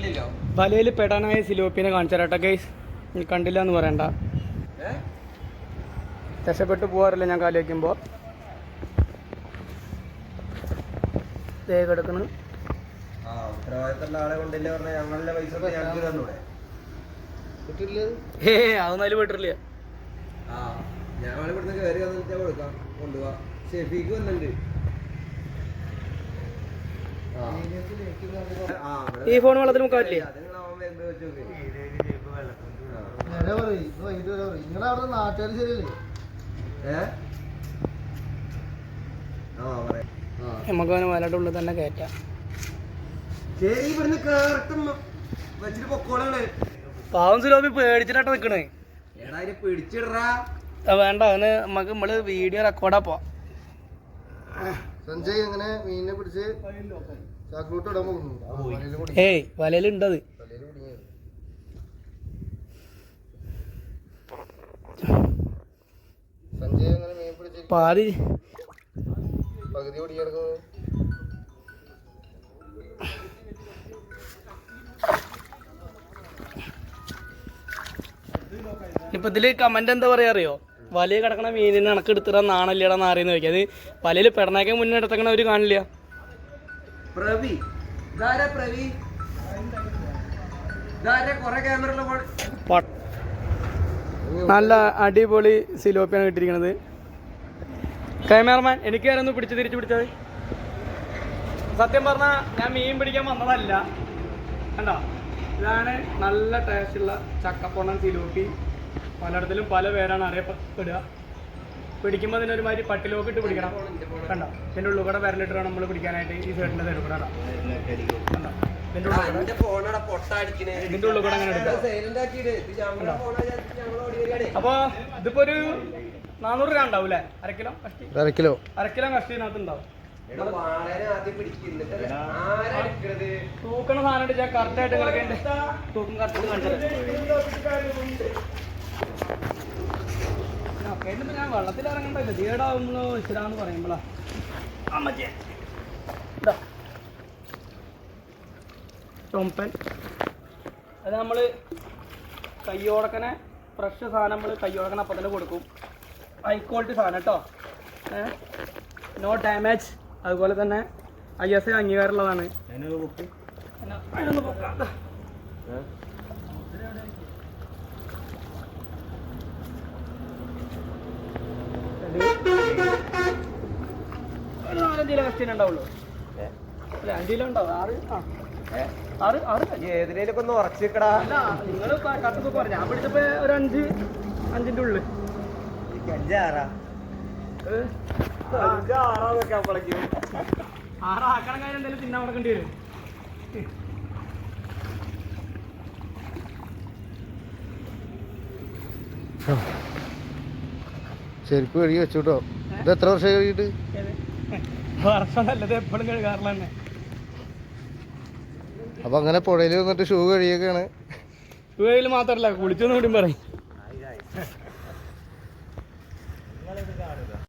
ഇല്ലല്ലോ. വലയിൽ പെടാനായ സിലോപ്പിനെ കാണിച്ചു തരാട്ടോ ഗൈസ് കണ്ടില്ല എന്ന് പറയണ്ട രക്ഷപ്പെട്ട് പോകാറില്ല ഞാൻ കാലി വയ്ക്കുമ്പോൾ ദേ കിടക്കുന്നു. ആ ഉത്തരവാദിത്തമുള്ള ആളെ കൊണ്ടില്ല പറഞ്ഞാൽ ഞങ്ങളുടെ പൈസ ഒക്കെ ഞങ്ങൾക്ക് തന്നൂടെ? ഏ അതൊന്നും വിട്ടിട്ടില്ല. ആ ഞങ്ങൾ ഇവിടുന്ന് കയറി വന്നിട്ട് കൊടുക്കാം. കൊണ്ടുപോവാ. ഷെഫീക്ക് വന്നിട്ടുണ്ട്. ഈ ഫോൺ വെള്ളത്തിൽ അവിടെ നാട്ടുകാർ ശരിയല്ലേ? ആ നമുക്ക് അവനെ വലയുടെ ഉള്ളിൽ തന്നെ കയറ്റാം. ശരി ഇവിടുന്ന് കേറട്ടും വെച്ചിട്ട് പൊക്കോളാണ്. പാവം സുലോബി പേടിച്ചിട്ടാ നിക്കണേ. എടാ അതിനെ പിടിച്ചിടറാ. ആ, വേണ്ട അവന് നമുക്ക് നമ്മൾ വീഡിയോ റെക്കോർഡാ പോ സഞ്ജയ് അങ്ങനെ മീനിനെ പിടിച്ച് ചാക്കൂട്ട് ഇടാൻ പോകുന്നു? ഏയ് വലയിലുണ്ടത്. സഞ്ജയ് അങ്ങനെ മീൻ പിടിച്ച് പാതി. പകുതി കുടുങ്ങി കിടക്കുന്നു ഇപ്പൊ ഇതിൽ കമന്റ് എന്താ പറയാ അറിയോ? വലയിൽ കിടക്കണ മീനിനെ കണക്ക് എടുത്തിടാൻ നാണല്ലേടാ നാറിയെന്ന് ചോദിക്കുക അത് വലയിൽ പെടണേക്കാൻ മുന്നേ എടുത്തക്കണ അവർ കാണില്ല. പ്രവി നല്ല അടിപൊളി സിലോപ്പിയാണ് കിട്ടിയിരിക്കുന്നത് ക്യാമറമാൻ എനിക്ക് ആരൊന്ന് പിടിച്ച് തിരിച്ചു പിടിച്ചത്. സത്യം പറഞ്ഞാൽ ഞാൻ മീൻ പിടിക്കാൻ വന്നതല്ല. കണ്ടോ? ഇതാണ് നല്ല ടേസ്റ്റുള്ള ചക്കപ്പൊണ്ണൻ സിലോപ്പി. പലയിടത്തിലും പല പേരാണ് അറിയപ്പെടുക പിടിക്കുമ്പോൾ തന്നെ ഒരുമാതിരി പട്ടിലോക്ക് ഇട്ട് പിടിക്കണം. കണ്ടോ? ഇതിന്റെ ഉള്ളിൽ കൂടെ വിരലിട്ട് വേണം നമ്മൾ പിടിക്കാനായിട്ട് ഈ സൈഡിന്റെ സൈഡിൽ കൂടെ. കണ്ടോ? ഇതിന്റെ ഉള്ളിൽ കൂടെ എന്റെ ഫോണാടാ പൊട്ട അടിക്കണേ. ഇതിന്റെ ഉള്ളിൽ കൂടെ അങ്ങനെ എടുക്കാം അപ്പോൾ ഇതിപ്പോൾ ഒരു നാനൂറ് രൂപ ഉണ്ടാവും അല്ലേ? അരക്കിലോ കിലോ കഷ്ടി? അരക്കിലോ അരക്കിലോ കഷ്ടിനകത്ത് കിലോ കഷ്ടി ഇതിനകത്ത് ഉണ്ടാവും. തൂക്കണ സാധനം കറക്റ്റ് ആയിട്ട് കറക്റ്റായിട്ട് എന്റെ തൂക്കം കറക്റ്റ് കാണിച്ചത്. എന്നിട്ട് ഞാൻ വെള്ളത്തിൽ ഇറങ്ങണ്ട ഗതികേടാവുമ്പോഴോ ഇച്ചിരാന്ന് പറയുമ്പോളാ അമ്മച്ചേ ഇതാ ചൊമ്പൻ അത് നമ്മൾ കയ്യോടക്കനെ ഫ്രഷ് സാധനം നമ്മൾ കയ്യോടക്കനെ അപ്പം തന്നെ കൊടുക്കും. ഹൈ ക്വാളിറ്റി സാധനം കേട്ടോ നോ ഡാമേജ് അതുപോലെ തന്നെ ഐ എസ് ഐ അംഗീകാരമുള്ളതാണ്. അതിനൊന്ന് പൊക്കാം. കിലോ കസ്റ്റീൻ ഉണ്ടാവുള്ളൂ? അല്ല അഞ്ച് കിലോ ഉണ്ടാവും ആറ്? ആ. ആറ്? ആറ്? ഏതിനേലൊക്കെ ഒന്ന് ഉറച്ചു നിൽക്കടാ അല്ല നിങ്ങൾ കട്ടൊക്കെ പറഞ്ഞു ഞാൻ പിടിച്ചപ്പോ ഒരു അഞ്ച് അഞ്ചിന്റെ ഉള്ളിൽ അഞ്ചാറാ അഞ്ചാറാന്നൊക്കെ അപ്പോഴേക്കും ആറാക്കണം കാര്യം എന്തെങ്കിലും തിന്നാൻ കൊടുക്കേണ്ടി വരും. ചെരുപ്പ് കഴുകി വെച്ചു കേട്ടോ ഇത് എത്ര വർഷം കഴിഞ്ഞിട്ട്? വർഷം നല്ലത് എപ്പോഴും കഴുകാറില്ല തന്നെ അപ്പൊ അങ്ങനെ പുഴയിൽ വന്നിട്ട് ഷൂ കഴുകിയൊക്കെയാണ്. ഷൂ കഴുകൽ മാത്രല്ല കുളിച്ചൊന്നും കൂടി പറയും.